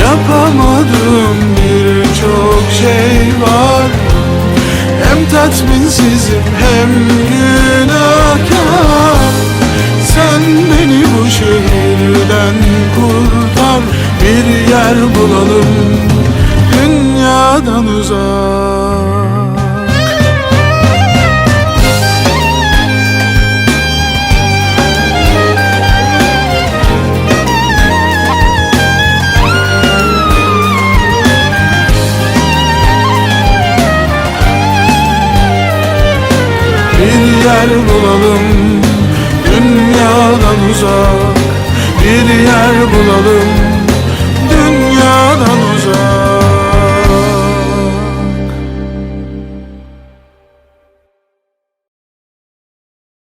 Yapamadığım birçok şey var. Hem tatminsizim hem günahkar. Sen beni bu şehirden kurtar. Bir yer bulalım dünyadan uzak yer bulalım